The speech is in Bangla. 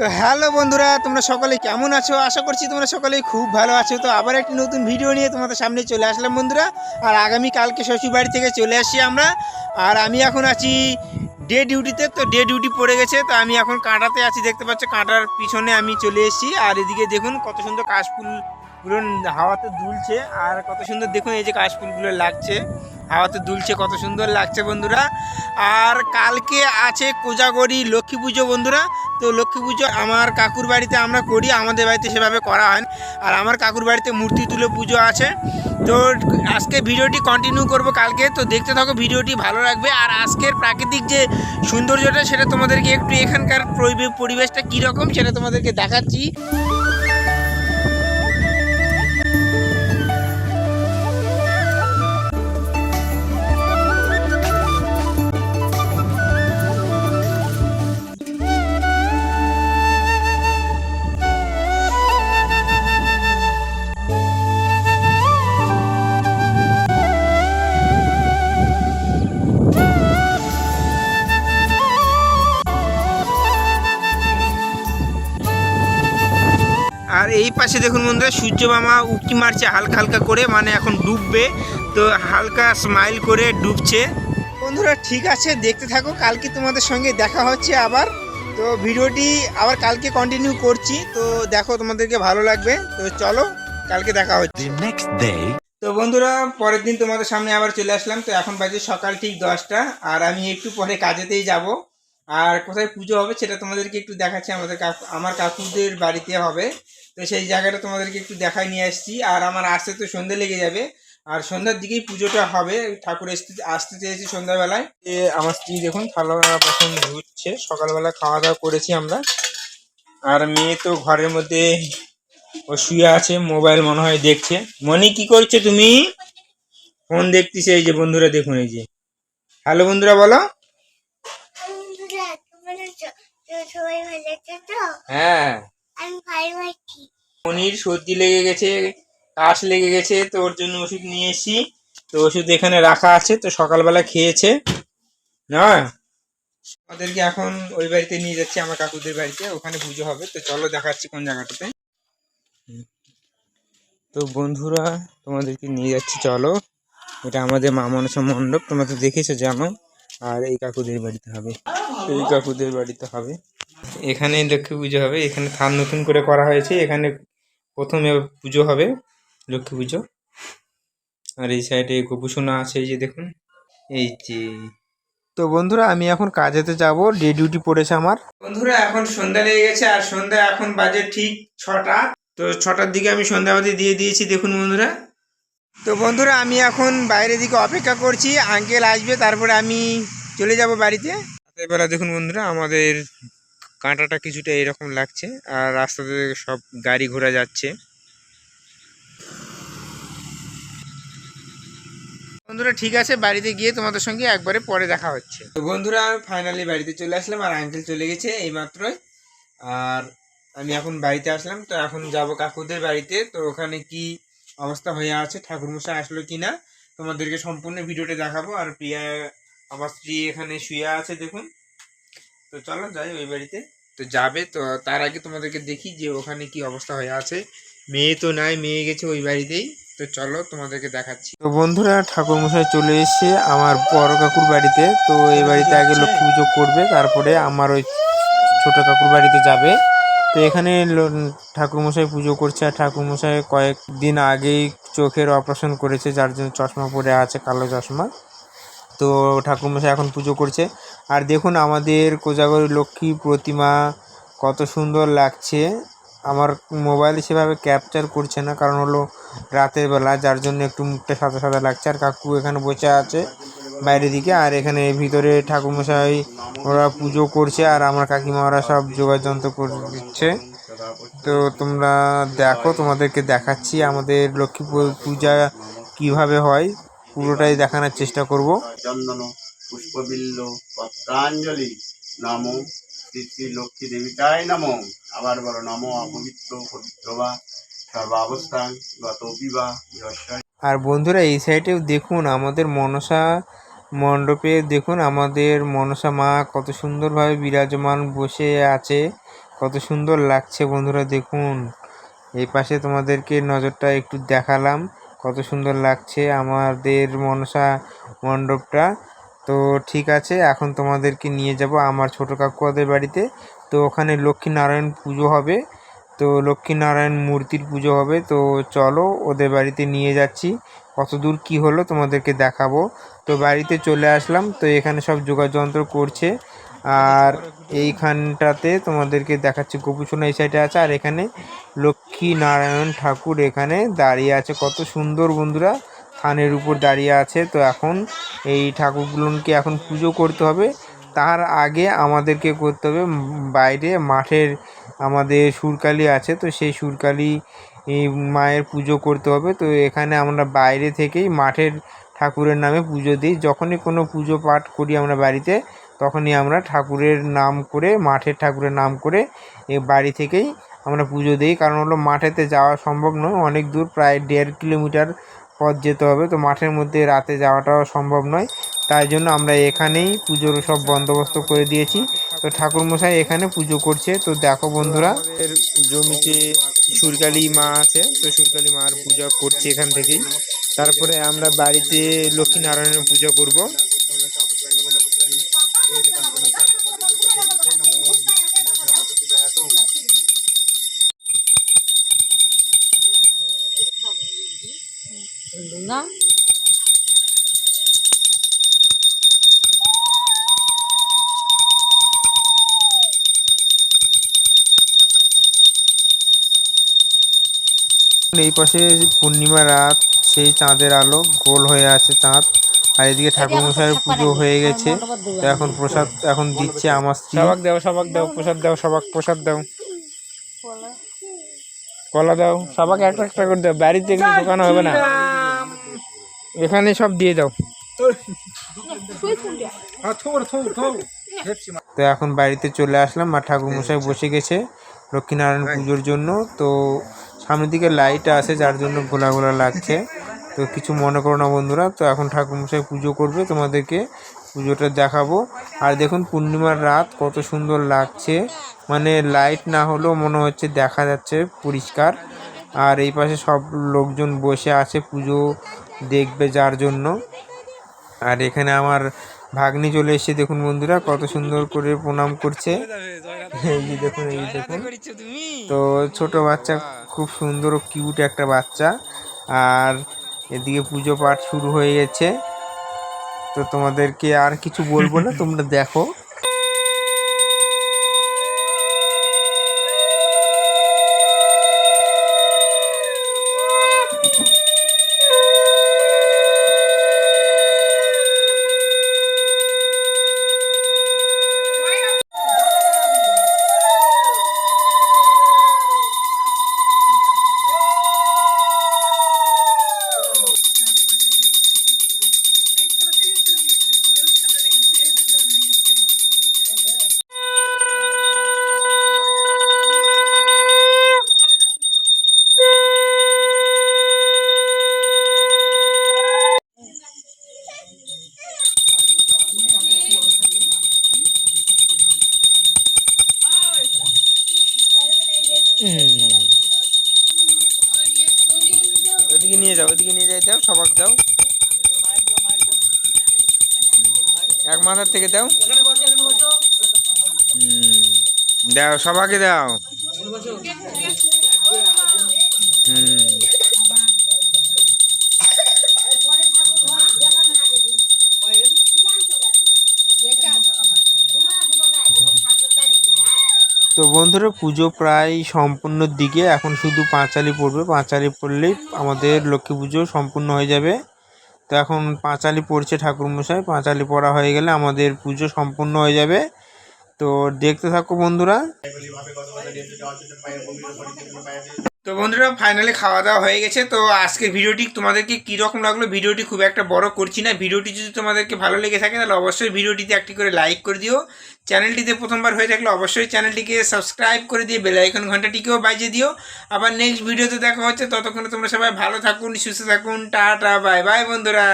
তো হ্যালো বন্ধুরা, তোমরা সকলে কেমন আছো? আশা করছি তোমরা সকলেই খুব ভালো আছো। তো আবার একটি নতুন ভিডিও নিয়ে তোমাদের সামনে চলে আসলাম বন্ধুরা। আর আগামী কালকে শ্বশুর বাড়ি থেকে চলে আসি আমরা। আর আমি এখন আছি ডে ডিউটিতে তো ডে ডিউটি পড়ে গেছে। তো আমি এখন কাঁটাতে আছি, দেখতে পাচ্ছ, কাঁটার পিছনে আমি চলে এসেছি। আর এদিকে দেখুন কত সুন্দর কাশফুলগুলো হাওয়াতে দুলছে আর কত সুন্দর দেখুন এই যে কাশফুলগুলো লাগছে। হাওয়াতে দুলছে, কত সুন্দর লাগছে বন্ধুরা। আর কালকে আছে কোজাগরি লক্ষ্মী পুজো বন্ধুরা। তো লক্ষ্মী পুজো আমার কাকুর বাড়িতে আমরা করি, আমাদের বাড়িতে সেভাবে করা হয়। আর আমার কাকুর বাড়িতে মূর্তি তুলে পুজো আছে। তো আজকে ভিডিওটি কন্টিনিউ করব কালকে। তো দেখতে থাকো, ভিডিওটি ভালো লাগবে। আর আজকের প্রাকৃতিক যে সৌন্দর্যটা, সেটা তোমাদেরকে একটু এখানকার পরিবে- পরিবেশটা কীরকম, সেটা তোমাদেরকে দেখাচ্ছি। এই পাশে দেখুন বন্ধুরা সূর্য মামা উঁকি মারছে হালকা হালকা করে মানে এখন ডুববে। তো হালকা স্মাইল করে ডুবছে। বন্ধুরা ঠিক আছে দেখতে থাকো কালকে তোমাদের সঙ্গে দেখা হচ্ছে আবার। তো ভিডিওটি আবার কালকে কন্টিনিউ করছি। তো দেখো তোমাদেরকে ভালো লাগবে। তো চলো কালকে দেখা হচ্ছে। Next day, তো বন্ধুরা পরের দিন তোমাদের সামনে আবার চলে আসলাম। তো এখন বাজে সকাল ঠিক দশটা। আর আমি একটু পরে কাজেতেই যাব। আর কোথায় পুজো হবে সেটা তোমাদেরকে একটু দেখাচ্ছি, আমাদের আমার কাকুদের বাড়িতে হবে। তো সেই জায়গাটা তোমাদেরকে একটু দেখাই নিয়ে আসছি। আর আমার আসতে তো সন্ধে লেগে যাবে। আর সন্ধ্যার দিকেই পুজোটা হবে। ঠাকুর আসতে আসতে চেয়েছি সন্ধ্যাবেলায়। আমার স্ত্রী দেখুন থালা বাসন ধুচ্ছে। সকালবেলা খাওয়া দাওয়া করেছি আমরা। আর মেয়ে তো ঘরের মধ্যে ও শুয়ে আছে, মোবাইল মনে হয় দেখছে। মনি কি করছ তুমি? ফোন দেখতেছে, এই যে বন্ধুরা দেখুন, এই যে। হ্যালো বন্ধুরা, বলো বন্ধুরা তোমরা চ- চ- হ্যাঁ। আমি ভালো মনির সর্দি লেগে গেছে, কাশ লেগে গেছে, তো ওর জন্য ওষুধ নিয়ে এসেছি। তো ওষুধ এখানে রাখা আছে, তো সকালবেলা খেয়েছে। না? ওদেরকে এখন ওই বাড়িতে নিয়ে যাচ্ছি, আমার কাকুদের বাড়িতে, ওখানে পুজো হবে। তো চলো দেখাচ্ছি কোন জায়গাটাতে। তো বন্ধুরা, তোমাদেরকে নিয়ে যাচ্ছি, চলো। এটা আমাদের মা মনসা মণ্ডপ, তোমরা তো দেখেছ, জানো। আর এই কাকুদের বাড়িতে হবে। এই কাকুদের বাড়িতে হবে। এখানে লক্ষ্মী পুজো হবে। এখানে থান নতুন করে করা হয়েছে। এখানে প্রথমে পুজো হবে লক্ষ্মী পুজো। আর এই সাইডে গোপুসোনা আছে, এই যে দেখুন। এই যে তো বন্ধুরা, আমি এখন কাজেতে যাব। ডে ডিউটি পড়েছে আমার। বন্ধুরা, এখন সন্ধ্যা লেগে গেছে আর সন্ধ্যা এখন বাজে ঠিক ছটা। তো ছটার দিকে আমি সন্ধ্যাবাতি দিয়ে দিয়েছি। দেখুন বন্ধুরা। তো বন্ধুরা আমি এখন বাইরের দিকে অপেক্ষা করছি আঙ্কেল আসবে তারপরে আমি চলে যাব বাড়িতে। রাতের দেখুন বন্ধুরা আমাদের কাঁটাটা কিছুটা এরকম লাগছে আর রাস্তাতে সব গাড়ি ঘোড়া যাচ্ছে। বন্ধুরা ঠিক আছে বাড়িতে গিয়ে তোমাদের সঙ্গে একবারে পরে দেখা হচ্ছে। তো বন্ধুরা আমি ফাইনালি বাড়িতে চলে আসলাম আর আঙ্কেল চলে গেছে এই মাত্রই আর আমি এখন বাড়িতে আসলাম তো এখন যাব কাকুদের বাড়িতে তো ওখানে কি অবস্থা হয়ে আছে। ঠাকুরমশাই আসলো কি না তোমাদেরকে সম্পূর্ণ ভিডিওটা দেখাবো। আর প্রিয়া, আমার স্ত্রী এখানে শুয়ে আছে, দেখুন। তো চলো যাই ওই বাড়িতে। তো যাবে, তো তার আগে তোমাদেরকে দেখি যে ওখানে কি অবস্থা হয়ে আছে। মেয়ে তো নাই, মেয়ে গেছে ওই বাড়িতেই। তো চলো তোমাদেরকে দেখাচ্ছি। তো বন্ধুরা ঠাকুর মশাই চলে এসেছে আমার বড় কাকুর বাড়িতে। তো এই বাড়িতে আগে লক্ষ্মী পুজো করবে, তারপরে আমার ওই ছোট কাকুর বাড়িতে যাবে। তো এখানে ঠাকুর মশাই পুজো করছে আর ঠাকুর মশাই কয়েকদিন আগেই চোখের অপারেশন করেছে, যার জন্য চশমা পরে আছে, কালো চশমা। তো ঠাকুরমশাই এখন পুজো করছে। আর দেখুন আমাদের কোজাগরী লক্ষ্মী প্রতিমা কত সুন্দর লাগছে। আমার মোবাইল সেভাবে ক্যাপচার করছে না, কারণ হলো রাতের বেলা, যার জন্য একটু মুখটা সাদা সাদা লাগছে। আর কাকু এখানে বসে আছে। বাইরের দিকে আর এখানে ভিতরে ঠাকুরমশাই ওরা পুজো করছে আর আমার কাকিমা ওরা সব যোগাযন্ত্র করে দিচ্ছে তো তোমরা দেখো তোমাদেরকে দেখাচ্ছি আমাদের লক্ষ্মী পূজা কীভাবে হয়। পুরোটাই দেখানোর চেষ্টা করব। চন্দন পুষ্পবিল্ল পত্রাঞ্জলি নম শ্রী শ্রী লক্ষ্মী দেবিতায় নম। আবার বলো নম অপবিত্র পবিত্র বা সর্বাবস্থান গত বিবা যশয় আর বন্ধুরা এই সাইডেও দেখুন আমাদের মনসা মণ্ডপে দেখুন আমাদের মনসা মা কত সুন্দরভাবে বিরাজমান বসে আছে, কত সুন্দর লাগছে বন্ধুরা দেখুন। এই পাশে তোমাদেরকে নজরটা একটু দেখালাম, কত সুন্দর লাগছে আমাদের মনসা মণ্ডপটা। তো ঠিক আছে, এখন তোমাদেরকে নিয়ে যাব আমার ছোটো কাকুয়াদের বাড়িতে। তো ওখানে লক্ষ্মীনারায়ণ পুজো হবে, তো লক্ষ্মীনারায়ণ মূর্তির পুজো হবে। তো চলো ওদের বাড়িতে নিয়ে যাচ্ছি। কত দূর কী হলো তোমাদেরকে দেখাবো। তো বাড়িতে চলে আসলাম, তো এখানে সব যোগাযন্ত্র করছে। আর এইখানটাতে তোমাদেরকে দেখাচ্ছি, গোপুসোনা এই সাইডে আছে, আর এখানে লক্ষ্মী নারায়ণ ঠাকুর এখানে দাঁড়িয়ে আছে। কত সুন্দর বন্ধুরা, থানের উপর দাঁড়িয়ে আছে। তো এখন এই ঠাকুরগুলোকে এখন পুজো করতে হবে। তার আগে আমাদেরকে করতে হবে বাইরে মাঠের আমাদের সুরকালি আছে, তো সেই সুরকালি মায়ের পুজো করতে হবে। তো এখানে আমরা বাইরে থেকেই মাঠের ঠাকুরের নামে পুজো দিই। যখনই কোনো পুজো পাঠ করি আমরা বাড়িতে, তখনই আমরা ঠাকুরের নাম করে, মাঠের ঠাকুরের নাম করে বাড়ি থেকেই আমরা পুজো দিই। কারণ হলো মাঠেতে যাওয়া সম্ভব নয়। অনেক দূর, প্রায় দেড় কিলোমিটার পথ যেতে হবে। তো মাঠের মধ্যে রাতে যাওয়াটাও সম্ভব নয়। তাই জন্য আমরা এখানেই পুজোর সব বন্দোবস্ত করে দিয়েছি। তো ঠাকুরমশাই এখানে পুজো করছে। তো দেখো বন্ধুরা, এর জমিতে সুরকালি মা আছে। তো সুরকালি মার পূজা করছে এখান থেকেই। তারপরে আমরা বাড়িতে লক্ষ্মীনারায়ণের পূজা করব। না এই পাশে পূর্ণিমা রাত সেই চাঁদের আলো গোল হয়ে আছে চাঁদ। আর এদিকে ঠাকুর মশাইয়ের পুজো হয়ে গেছে। তো এখন প্রসাদ এখন দিচ্ছে আমার স্ত্রী। সবাক দাও সবাক দাও প্রসাদ দাও সবাক প্রসাদ দাও। কলা দাও সবাকে একটা একটা করে দাও। বাড়িতে এগুলো ঢোকানো হবে না। এখানে সব দিয়ে দাও। তো এখন বাড়িতে চলে আসলাম মা ঠাকুর মশাই বসে গেছে লক্ষ্মীনারায়ণ পুজোর জন্য। তো সামনের দিকে লাইট আছে, যার জন্য গোলা গোলা লাগছে। তো কিছু মনে করো না বন্ধুরা, তো এখন ঠাকুরমশাই পুজো করবে, তোমাদেরকে পুজোটা দেখাবো। আর দেখুন, পূর্ণিমার রাত, কত সুন্দর লাগছে। মানে লাইট না হলেও মনে হচ্ছে দেখা যাচ্ছে পরিষ্কার। আর এই পাশে সব লোকজন বসে আছে পুজো দেখবে যার জন্য। আর এখানে আমার ভাগ্নি চলে এসেছে দেখুন বন্ধুরা কত সুন্দর করে প্রণাম করছে। এই যে দেখুন এই দেখুন। তো ছোট বাচ্চা খুব সুন্দর কিউট একটা বাচ্চা। আর এদিকে পুজো পাঠ শুরু হয়ে গেছে। তো তোমাদেরকে আর কিছু বলব না তোমরা দেখো। ওদিকে নিয়ে যাও, ওদিকে নিয়ে যাই দাও সবাক দাও। এক মাথার থেকে দাও। দাও, সবাকে দাও। হুম। তো বন্ধুরা, পুজো প্রায় সম্পূর্ণর দিকে, এখন শুধু পাঁচালি পড়বে। পাঁচালি পড়লেই আমাদের লক্ষ্মী পুজো সম্পূর্ণ হয়ে যাবে। তো এখন পাঁচালি পড়ছে ঠাকুরমশাই, পাঁচালি পড়া হয়ে গেলে আমাদের পুজো সম্পূর্ণ হয়ে যাবে। তো দেখতে থাকো বন্ধুরা। তো বন্ধুরা ফাইনালি খাওয়া দাওয়া হয়ে গেছে। তো আজকের ভিডিওটি তোমাদেরকে কীরকম লাগল, ভিডিওটি খুব একটা বড় করছি না। ভিডিওটি যদি তোমাদেরকে ভালো লেগে থাকে, তাহলে অবশ্যই ভিডিওটিতে একটি করে লাইক করে দিও। চ্যানেলটিতে প্রথমবার হয়ে থাকলে অবশ্যই চ্যানেলটিকে সাবস্ক্রাইব করে দিয়ে বেল আইকন ঘন্টাটিকেও বাজিয়ে দিও। আবার নেক্সট ভিডিওতে দেখা হচ্ছে। ততক্ষণে তোমরা সবাই ভালো থাকুন, সুস্থ থাকুন। টাটা বাই বাই বন্ধুরা।